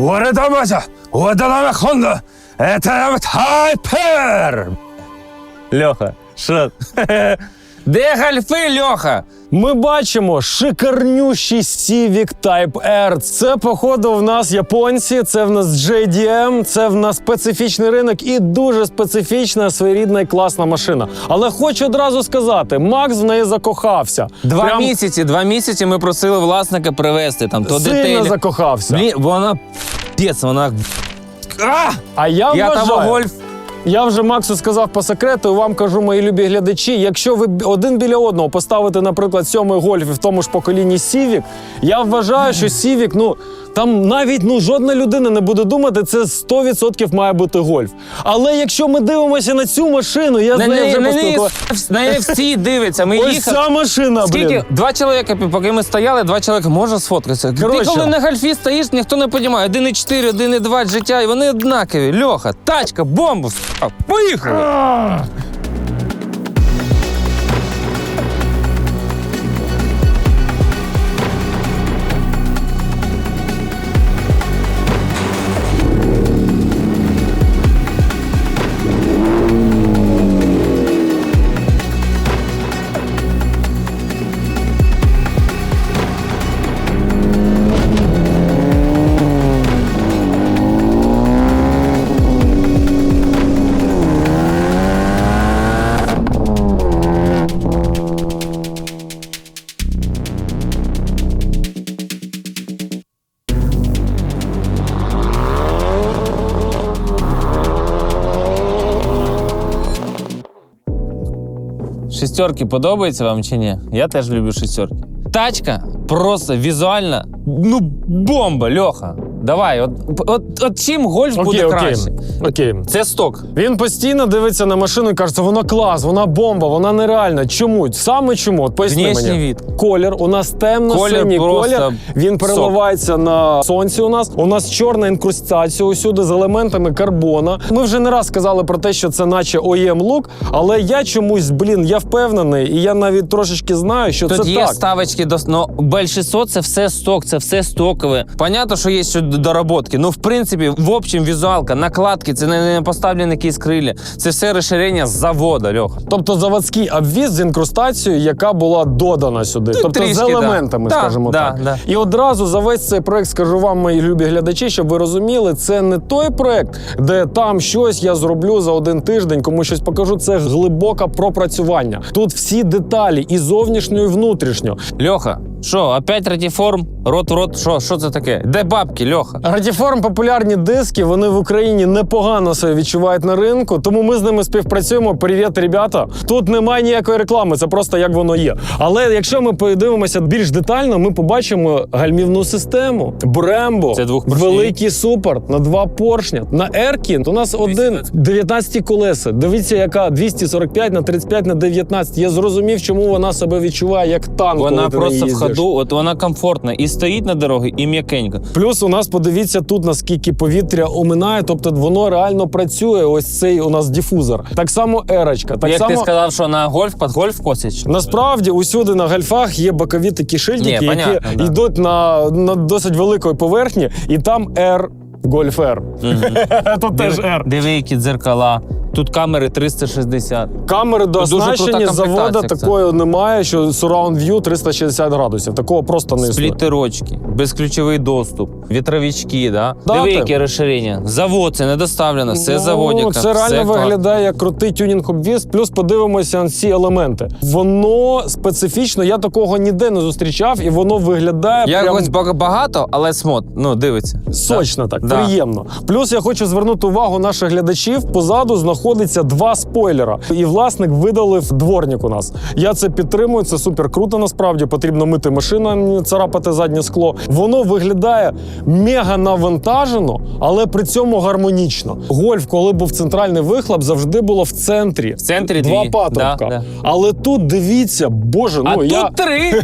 Вот это Вася! Вот это Honda! Это Хайпер! Льоха, що? Де гальфи, Льоха? Ми бачимо шикарнющий Civic Type R. Це, походу, в нас японці, це в нас JDM, це в нас специфічний ринок і дуже специфічна своєрідна і класна машина. Але хочу одразу сказати: Макс в неї закохався. Два Прям місяці, два місяці ми просили власника привезти там то сильно детейлі. закохався. Блін, вона пєц, вона. А! А я, Я вважаю, того гольф. Я вже Максу сказав по секрету, і вам кажу, мої любі глядачі. Якщо ви один біля одного поставите, наприклад, сьомий гольф і в тому ж поколінні Сівік, я вважаю, що Сівік, ну там навіть ну жодна людина не буде думати, це 100% має бути гольф. Але якщо ми дивимося на цю машину, я з На нею неї, вже на, неї, на неї всі дивляться. Ми Ось їхали. ця машина, Скільки? блін. Два чоловіка, поки ми стояли, два чоловіка може сфоткатися. Коротше. Ти коли на гольфі стоїш, ніхто не розуміє. 1,4, 1,2 життя, і вони однакові. Льоха, тачка, бомба, поїхали. Шестерки подобаються вам чи ні? Я теж люблю шестерки. Тачка просто візуально, ну, бомба, Льоха. Давай, от, от, от чим гольф буде Окей, окей. краще? окей. Це сток. Він постійно дивиться на машину і каже, вона клас, вона бомба, вона нереальна. Чому? Саме чому? От поясни Внешній мені. від. Колір. У нас темно-синій Колір просто колір. Він переливається на сонці. У нас у нас чорна інкрустація усюди з елементами карбона. Ми вже не раз сказали про те, що це наче OEM лук, але я чомусь, блін, я впевнений, і я навіть трошечки знаю, що Тут це є так. ставочки до ну, більшість це все сток, це все стокове. Понятно, що є ще доработки. Ну, в принципі, в общем, візуалка, накладки, це не, не поставлені якісь крилля. Це все розширення з завода, Льоха. Тобто заводський обвіз з інкрустацією, яка була додана сюди. тобто трішки, з елементами, Да, скажімо да, так. да. І одразу за весь цей проект скажу вам, мої любі глядачі, щоб ви розуміли, це не той проект, де там щось я зроблю за один тиждень, кому щось покажу. Це глибоке пропрацювання. Тут всі деталі, і зовнішньо, і внутрішньо. Льоха, що, опять ратіформ? Рот в рот, що, що це таке? Де бабки, Льоха? Радіформ популярні диски. Вони в Україні непогано себе відчувають на ринку, тому ми з ними співпрацюємо. Привіт, ребята. Тут немає ніякої реклами, це просто як воно є. Але якщо ми подивимося більш детально, ми побачимо гальмівну систему. Брембо, Це двохпоршневі. великий супорт на два поршня. На Еркін у нас один 19 колеса. Дивіться, яка 245 на 35 на 19. Я зрозумів, чому вона себе відчуває як танк. Вона коли ти просто в їздиш. Ходу, от вона комфортна і стоїть на дорогі, і м'якенько. Плюс у нас подивіться тут, наскільки повітря оминає, тобто воно реально працює. Ось цей у нас дифузор. Так само ерочка. Так Як само ти сказав, що на гольф під гольф косять? що? насправді усюди на гальфах є бокові такі шильдики, Ні, які понятно, да. йдуть на, на досить великої поверхні, і там R Golf R. Тут теж R. Диви, які дзеркала. Тут камери 360. Камери дуже крута з завода комплектація, такої немає, що surround view 360 градусів. Такого просто не існує. Сплітерочки, безключовий доступ, вітровички, да? Да, Диви, ти- яке розширення. Завод, це не доставлено, все Ну, заводяка. Це реально все клас. виглядає як крутий тюнінг обвіз. Плюс подивимося на ці елементи. Воно специфічно, я такого ніде не зустрічав, і воно виглядає прям Якось бага- багато, але смот, ну, дивиться. сочно так, Да. приємно. Плюс я хочу звернути увагу наших глядачів. Позаду знаходиться два спойлера, і власник видалив дворник у нас. Я це підтримую. Це супер круто. Насправді потрібно мити машину, а не царапати заднє скло. Воно виглядає мега навантажено, але при цьому гармонічно. Гольф, коли був центральний вихлоп, завжди було в центрі. В центрі два дві. патрубка. Да, да. Але тут дивіться, боже, А ну я тут три.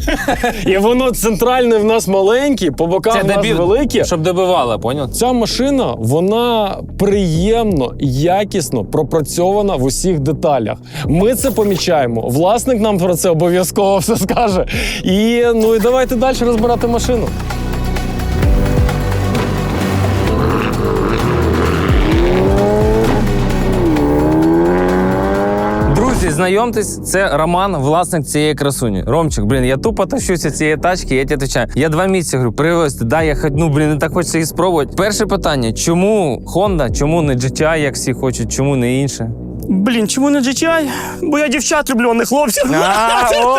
і воно центральне в нас маленьке, по бокам Це в нас дебіл, велике. щоб добивала, поняв? Ця машина вона приємно, якісно пропрацьована в усіх деталях. Ми це помічаємо. Власник нам про це обов'язково все скаже. І ну і давайте далі розбирати машину. Знайомтесь, це Роман, власник цієї красуні. Ромчик, блін, я тупо тащуся цієї тачки, я тебе відповідаю. Я два місяці говорю, привезти, да, я ну, блін, не так хочеться її спробувати. Перше питання: чому Honda, чому не GTI, як всі хочуть, чому не інше? Блін, чому не GTI? Бо я дівчат люблю, а не хлопців. А, о,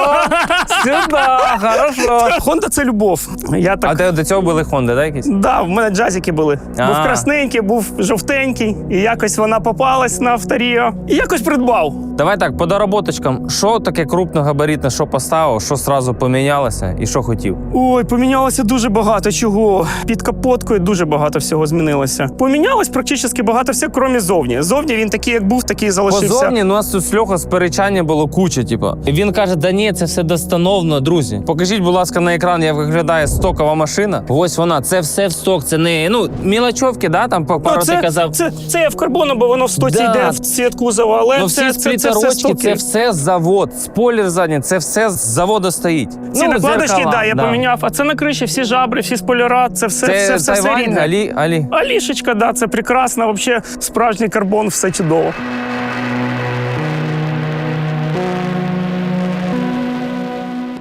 сюди, хорошо. Honda це любов. Я А так. те до цього були Honda, да, якісь? Да, в мене джазики були. А. Був красненький, був жовтенький, і якось вона попалась на авторіо. І якось придбав. Давай так, по доработочкам. Що таке крупногабаритне, що поставив, що сразу помінялося і що хотів? Ой, помінялося дуже багато чого. Під капоткою дуже багато всього змінилося. Помінялось практично багато всього, крім зовні. Зовні він такий, як був, такий залишився. Позовні ну, у нас тут з Льоха сперечання було куча, типу. І він каже: да ні, це все достановно, друзі. Покажіть, будь ласка, на екран, як виглядає стокова машина. Ось вона, це все в сток, це не ну мілочовки, да, там Ну, пару ти це, казав. це, це я в карбону, бо воно в стоці Да. йде в цвіт кузова, але Ну, це, всі це, це, все сплітерочки, стоки. це все завод. Спойлер задній, це все з заводу стоїть. Ці Ну, накладочки, да, я поміняв. А це на криші всі жабри, всі спойлера, це все, Це, все, все, все Тайвань, рідне. Алі, Алі. Алішечка, да, це прекрасно. Взагалі, справжній карбон, все чудово.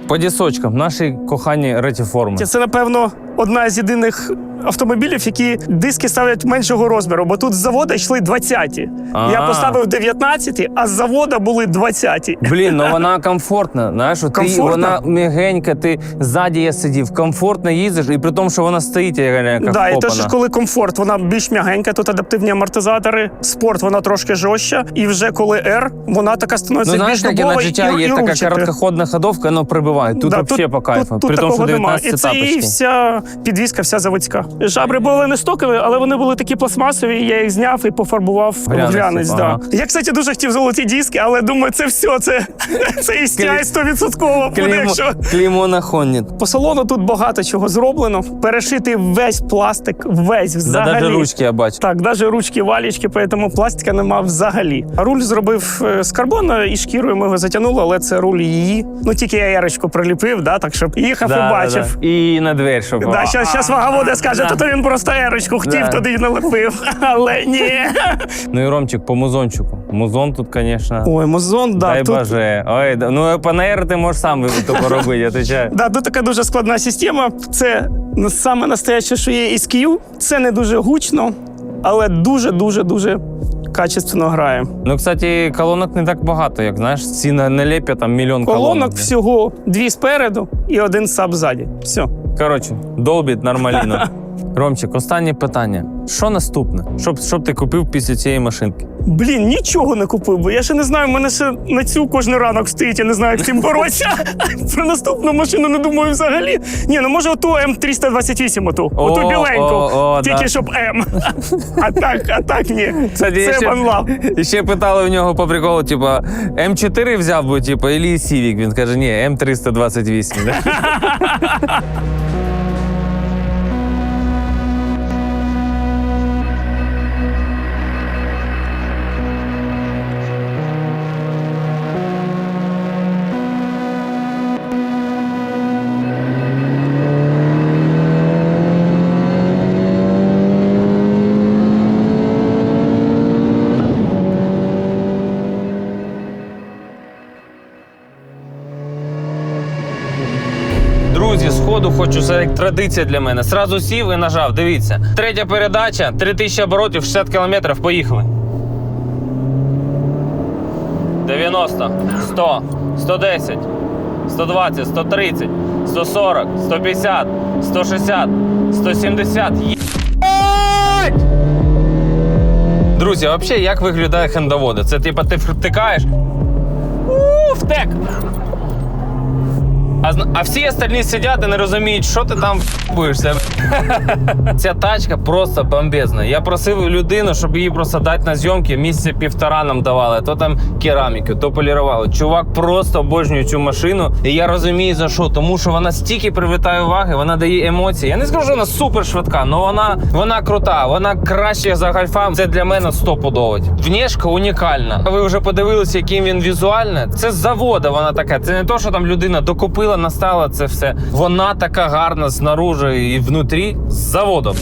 По дісочкам, наші кохані ретіформи. Це, напевно, одна з єдиних автомобілів, які диски ставлять меншого розміру, бо тут з заводу йшли 20-ті. Ага. Я поставив 19-ті, а з завода були 20-ті. Блін, ну вона комфортна. Знаєш, от ти, Комфортна? вона м'ягенька, ти ззаді я сидів, комфортно їздиш, і при тому, що вона стоїть, я реально як Да, і вкопана. теж, коли комфорт, вона більш м'ягенька, тут адаптивні амортизатори, спорт вона трошки жорстча. І вже коли R, вона така Ну становиться знаєш, більш як і на дубова життя і, є і така рульчата. короткоходна ходовка, воно прибиває. Тут Да, взагалі по кайфу. Тут, тут при тому, що такого нема. 19 І це і тапочки. вся підвізка, вся заводська. Жабри були не стокові, але вони були такі пластмасові. Я їх зняв і пофарбував в Глянець, Да. Я, кстати, дуже хотів золоті диски, але думаю, це все. Це, це і стяй 100% буде, Клеймо, на Хонні. По салону тут багато чого зроблено. Перешитий весь пластик, весь Да, взагалі. навіть ручки я бачу. Так, навіть ручки, валічки, тому пластика нема взагалі. Руль зробив е, з карбону і шкірою ми його затягнули, але це руль її. Ну тільки я ярочку приліпив, да, так щоб їхав і бачив. да. І на двері, щоб. Да, щас ваговода скаже, Да. то, то він просто ерочку хотів, Да. туди й налепив. Але ні. Ну і Ромчик по музончику. Музон тут, звісно. Ой, музон, да. Дай тут, боже. Ой, да- ну по ти можеш сам то поробити, я отвечаю. Да, тут така дуже складна система. Це саме настояще, що є SQ. Це не дуже гучно, але дуже, дуже, дуже качественно грає. Ну, кстати, колонок не так багато, як знаєш, ці на налепі там мільйон колонок. Колонок всього дві спереду і один саб ззаді. Все. Коротше, долбіт нормально. Ромчик, останнє питання. Що наступне? Щоб, щоб ти купив після цієї машинки? Блін, нічого не купив, бо я ще не знаю, в мене ще на цю кожен ранок стоїть, я не знаю, як з цим боротися. Про наступну машину не думаю взагалі. Ні, ну може оту М328, оту, О, оту біленьку. о, о, Тільки да. щоб М. А так, а так ні. Кстати, я Це ще- банлав. І ще питали у нього по приколу, типа, М4 взяв би, типу, і Civic. Він каже, ні, М328. Да? хочу, це як традиція для мене. Сразу сів і нажав. Дивіться. Третя передача, 3000 оборотів, 60 кілометрів. Поїхали. 90, 100, 110, 120, 130, 140, 150, 160, 170. Єбать! Друзі, а взагалі як виглядає хендоводи? Це типа ти втикаєш. У, втек! А, а всі остальні сидять і не розуміють, що ти там будешся. Ця тачка просто бомбезна. Я просив людину, щоб її просто дати на зйомки. Місяця півтора нам давали. То там кераміки, то полірували. Чувак просто обожнює цю машину. І я розумію за що. Тому що вона стільки привертає уваги, вона дає емоції. Я не скажу, що вона супер швидка, але вона, вона крута, вона краще за гальфа. Це для мене стопудово. Внешка унікальна. Ви вже подивилися, яким він візуально. Це з завода вона така. Це не то, що там людина докупила, настала це все. Вона така гарна знаружи і внутрі з заводом.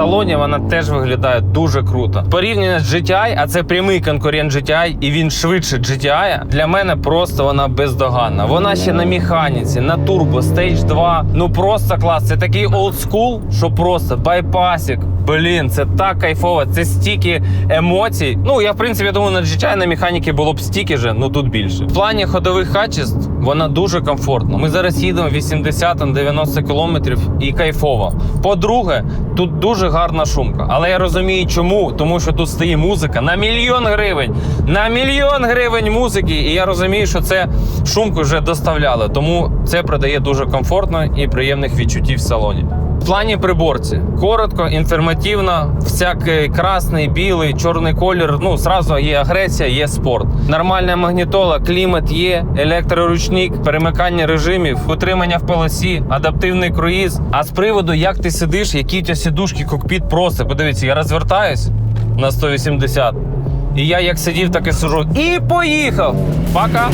Салоні вона теж виглядає дуже круто. Порівняно з GTI, а це прямий конкурент GTI, і він швидше GTI, Для мене просто вона бездоганна. Вона ще на механіці, на турбо, Stage 2. Ну просто клас. Це такий олдскул, що просто байпасик. Блін, це так кайфово. Це стільки емоцій. Ну я в принципі думаю, на GTI на механіки було б стільки же, ну тут більше. В плані ходових качеств вона дуже комфортна. Ми зараз їдемо 80-90 кілометрів і кайфово. По-друге, тут дуже гарна шумка. Але я розумію, чому. Тому що тут стоїть музика на мільйон гривень. На мільйон гривень музики. І я розумію, що це шумку вже доставляли. Тому це продає дуже комфортно і приємних відчуттів в салоні. В плані приборці коротко, інформативно, всякий красний, білий, чорний колір. Ну зразу є агресія, є спорт. Нормальна магнітола, клімат є, електроручник, перемикання режимів, утримання в полосі, адаптивний круїз. А з приводу, як ти сидиш, які тебе сідушки, кокпіт просто. Подивіться, я розвертаюсь на 180. І я як сидів, так і сижу. І поїхав. Пока.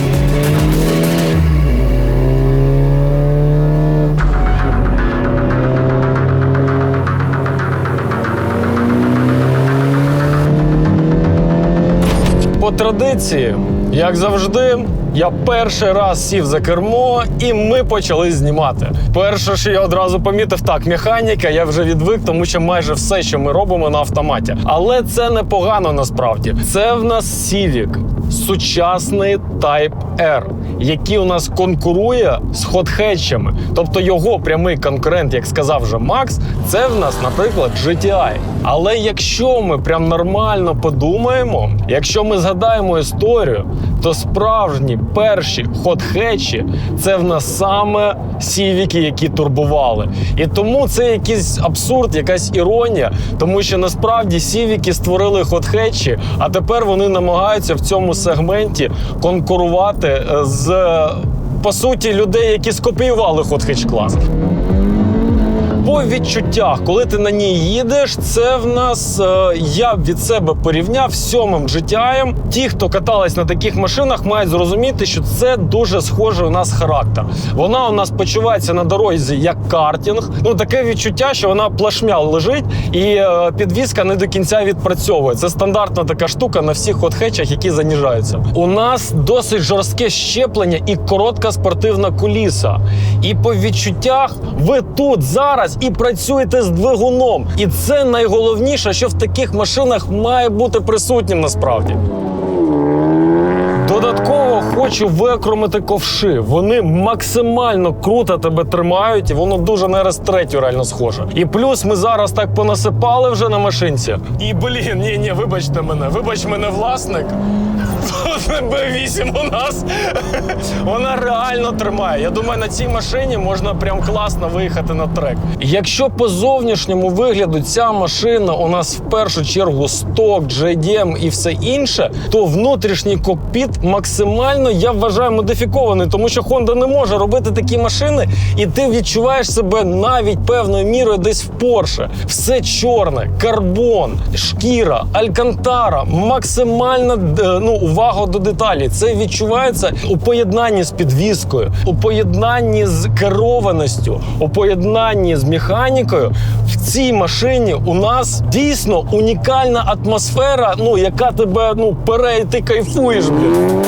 Традиції, як завжди, я перший раз сів за кермо, і ми почали знімати. Перше, що я одразу помітив, так, механіка, я вже відвик, тому що майже все, що ми робимо на автоматі. Але це непогано насправді. Це в нас Civic, сучасний Type R, який у нас конкурує з ходхетчами. Тобто його прямий конкурент, як сказав вже Макс, це в нас, наприклад, GTI. Але якщо ми прям нормально подумаємо, якщо ми згадаємо історію, то справжні перші ходхетчі це в нас саме сівіки, які турбували. І тому це якийсь абсурд, якась іронія, тому що насправді сівіки створили ходхетчі, а тепер вони намагаються в цьому сегменті конкурувати е, з по суті людей, які скопіювали ходхетч клас. По відчуттях, коли ти на ній їдеш, це в нас е, я б від себе порівняв сьомим GTI. Ті, хто катались на таких машинах, мають зрозуміти, що це дуже схожий у нас характер. Вона у нас почувається на дорозі як картинг. Ну таке відчуття, що вона плашмя лежить, і е, підвізка не до кінця відпрацьовує. Це стандартна така штука на всіх хотхетчах, які заніжаються. У нас досить жорстке щеплення і коротка спортивна куліса. І по відчуттях ви тут зараз і працюєте з двигуном. І це найголовніше, що в таких машинах має бути присутнім насправді. Додатково хочу викромити ковши. Вони максимально круто тебе тримають, і воно дуже на RS3 реально схоже. І плюс ми зараз так понасипали вже на машинці. І блін, ні, ні, вибачте мене, вибач мене, власник. Б8 у нас. Вона реально тримає. Я думаю, на цій машині можна прям класно виїхати на трек. Якщо по зовнішньому вигляду ця машина у нас в першу чергу сток, JDM і все інше, то внутрішній кокпіт максимально я вважаю модифікований, тому що Honda не може робити такі машини, і ти відчуваєш себе навіть певною мірою десь в Porsche. Все чорне, карбон, шкіра, алькантара, максимальна е, ну, увага до деталі. Це відчувається у поєднанні з підвіскою, у поєднанні з керованістю, у поєднанні з механікою. В цій машині у нас дійсно унікальна атмосфера, ну яка тебе ну пере, і ти кайфуєш. Блін.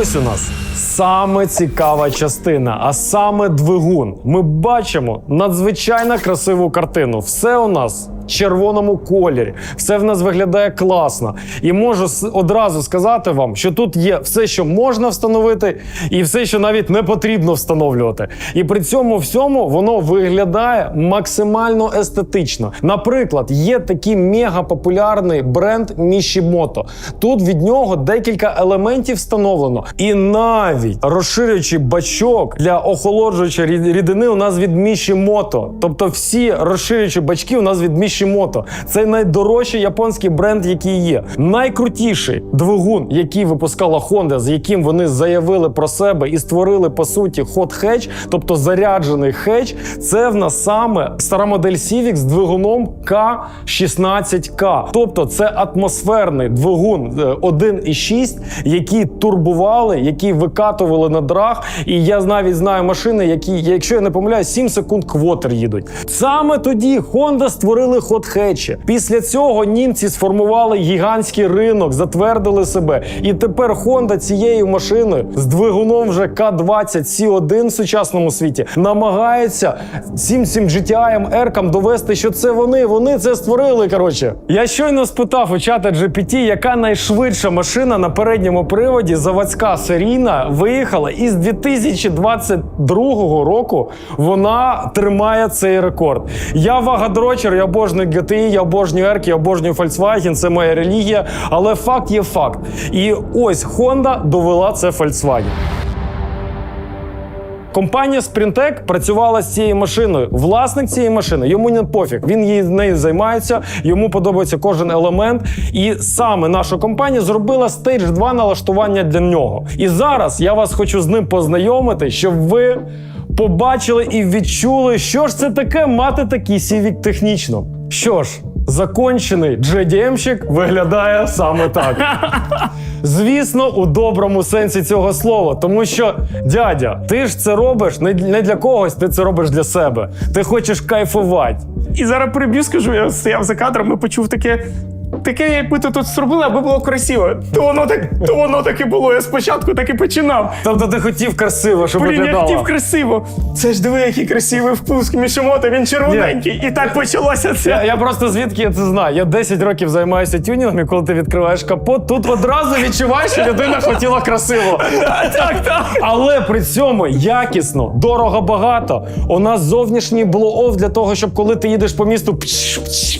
Ось у нас саме цікава частина, а саме двигун. Ми бачимо надзвичайно красиву картину. Все у нас червоному кольорі, все в нас виглядає класно. І можу одразу сказати вам, що тут є все, що можна встановити, і все, що навіть не потрібно встановлювати. І при цьому всьому воно виглядає максимально естетично. Наприклад, є такий мегапопулярний бренд Mishimoto. Тут від нього декілька елементів встановлено. І навіть розширюючий бачок для охолоджуючої рідини у нас від Mishimoto. Тобто всі розширюючі бачки у нас від Mishimoto. Kishimoto. Це найдорожчий японський бренд, який є. Найкрутіший двигун, який випускала Honda, з яким вони заявили про себе і створили по суті hot hatch, тобто заряджений хедж. Це в нас саме стара модель Civic з двигуном К16К. Тобто це атмосферний двигун е, 1,6, які турбували, які викатували на драг. І я навіть знаю машини, які, якщо я не помиляюсь, 7 секунд квотер їдуть. Саме тоді Honda створили хот-хетчі. Після цього німці сформували гігантський ринок, затвердили себе. І тепер Honda цією машиною з двигуном вже К20 C1 в сучасному світі намагається цим цим GTI Еркам довести, що це вони, вони це створили. Коротше, я щойно спитав у чата GPT, яка найшвидша машина на передньому приводі, заводська серійна, виїхала, і з 2022 року вона тримає цей рекорд. Я вагадрочер, я обожнюю GTI, я обожнюю Ерк, я обожнюю Volkswagen, це моя релігія. Але факт є факт. І ось Honda довела це Volkswagen. Компанія Sprintec працювала з цією машиною. Власник цієї машини йому не пофіг. Він її нею займається, йому подобається кожен елемент. І саме наша компанія зробила стейдж 2 налаштування для нього. І зараз я вас хочу з ним познайомити, щоб ви побачили і відчули, що ж це таке мати такий Civic технічно. Що ж, закончений JDM-щик виглядає саме так. Звісно, у доброму сенсі цього слова, тому що дядя, ти ж це робиш не, не для когось, ти це робиш для себе. Ти хочеш кайфувати. І зараз приб'ю, скажу, я стояв за кадром і почув таке. Таке, як ми тут зробили, аби було красиво. То воно так, то воно так і було. Я спочатку так і починав. Тобто ти хотів красиво, щоб Блін, я виглядало. хотів красиво. Це ж диви, який красивий впуск Мішимота, він червоненький. І так почалося це. Я, я просто звідки я це знаю? Я 10 років займаюся тюнінгом, і коли ти відкриваєш капот, тут одразу відчуваєш, що людина хотіла красиво. Так, так. Але при цьому якісно, дорого багато. У нас зовнішній блоу для того, щоб коли ти їдеш по місту, пш, пш,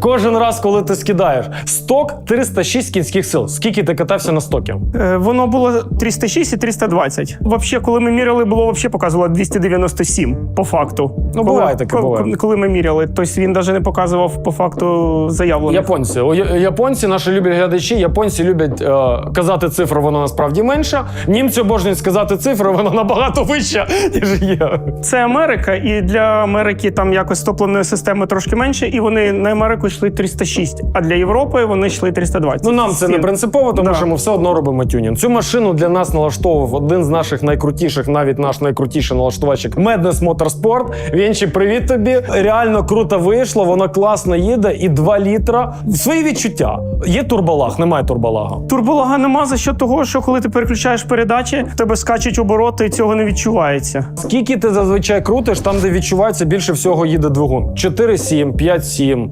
кожен раз, коли ти скидаєш. Сток 306 кінських сил. Скільки ти катався на стокі? Е, Воно було 306 і 320. Взагалі, коли ми міряли, було взагалі показувало 297 по факту. Ну, коли, буває таке, буває. коли ми міряли, тобто він навіть не показував по факту заявлених. Японці. О, я- японці, наші любі глядачі, японці люблять е, казати цифру, воно насправді менше. Німці обожнюють сказати цифру, воно набагато вища, ніж є. Це Америка, і для Америки там якось топливної системи трошки менше, і вони на Америку йшли 306, а для Європи вони йшли 320. Ну нам це не принципово, тому Да. що ми все одно робимо тюнінг. Цю машину для нас налаштовував один з наших найкрутіших, навіть наш найкрутіший налаштувачик Madness Motorsport. Вінчі, привіт тобі. Реально круто вийшло, воно класно їде, і 2 літра. Свої відчуття. Є турболаг, немає турболага. Турболага нема за що того, що коли ти переключаєш передачі, в тебе скачуть обороти, і цього не відчувається. Скільки ти зазвичай крутиш, там, де відчувається, більше всього їде двигун. 4,7, 5,7,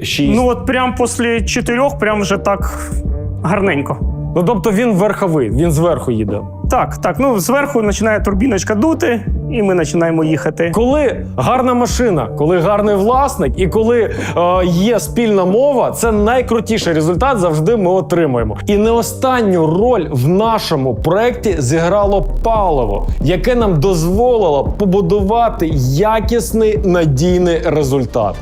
3,6. Ну от прям після чотирьох, прям вже так гарненько. Ну тобто він верховий, він зверху їде. Так, так. Ну зверху починає турбіночка дути, і ми починаємо їхати. Коли гарна машина, коли гарний власник, і коли е, є спільна мова, це найкрутіший результат завжди ми отримуємо. І не останню роль в нашому проєкті зіграло паливо, яке нам дозволило побудувати якісний надійний результат.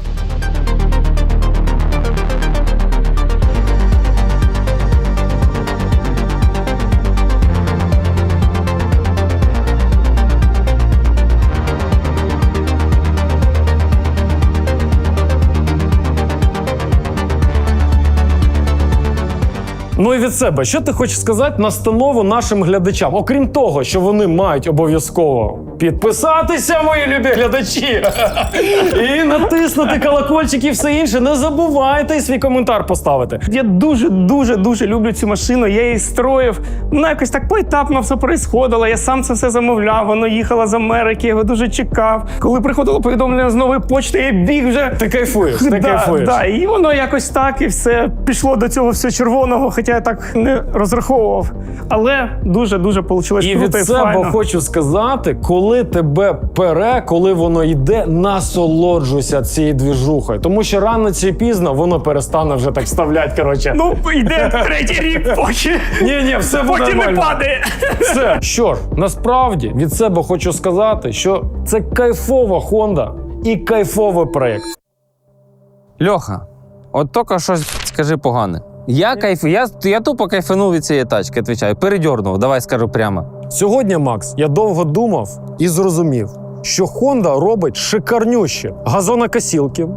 Ну і від себе, що ти хочеш сказати настанову нашим глядачам? Окрім того, що вони мають обов'язково підписатися, мої любі глядачі, і натиснути колокольчик і все інше. Не забувайте свій коментар поставити. Я дуже, дуже, дуже люблю цю машину. Я її строїв. Вона якось так поетапно все происходило. Я сам це все замовляв. Воно їхало з Америки, я його дуже чекав. Коли приходило повідомлення з нової почти, я біг вже. Ти кайфуєш, ти Да, кайфуєш. да, і воно якось так, і все пішло до цього все червоного, хоча я так не розраховував. Але дуже дуже вийшло І круто від і себе файно. хочу сказати, коли тебе пере, коли воно йде, насолоджуйся цією двіжухою. Тому що рано чи пізно воно перестане вже так вставлять. Коротше, Ну, йде третій рік, поки, ні, ні, все буде поки не падає. Все. Що ж, насправді від себе хочу сказати, що це кайфова Honda і кайфовий проєкт. Льоха, от тільки щось скажи погане. Я кайф, я, я тупо кайфанув від цієї тачки, відповідаю. Передьорнув, давай скажу прямо. Сьогодні, Макс, я довго думав і зрозумів, що Honda робить шикарнющі газонокосілки,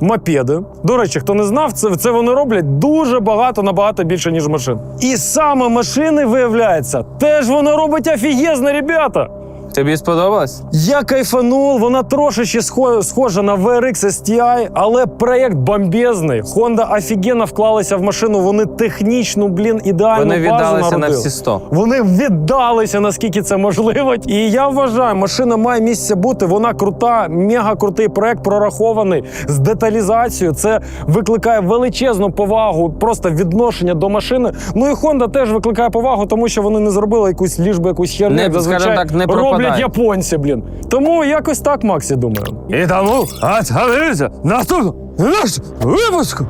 мопеди. До речі, хто не знав, це, це вони роблять дуже багато, набагато більше, ніж машин. І саме машини, виявляється, теж вона робить офігезно, ребята. Тобі сподобалось? Я кайфанув, вона трошечки схожа на VRX STI, але проєкт бомбезний. Honda офігенно вклалися в машину. Вони технічну, блін, ідеальну Вони базу віддалися на всі 100. Вони віддалися, наскільки це можливо. І я вважаю, машина має місце бути. Вона крута, мега крутий проект, прорахований з деталізацією. Це викликає величезну повагу, просто відношення до машини. Ну і Honda теж викликає повагу, тому що вони не зробили якусь ліж би якусь херню. Не, зазвичай скажімо так, не роблять пропадає. японці, блін. Тому якось так, Максі, думаю. І тому, наступну нашу випуску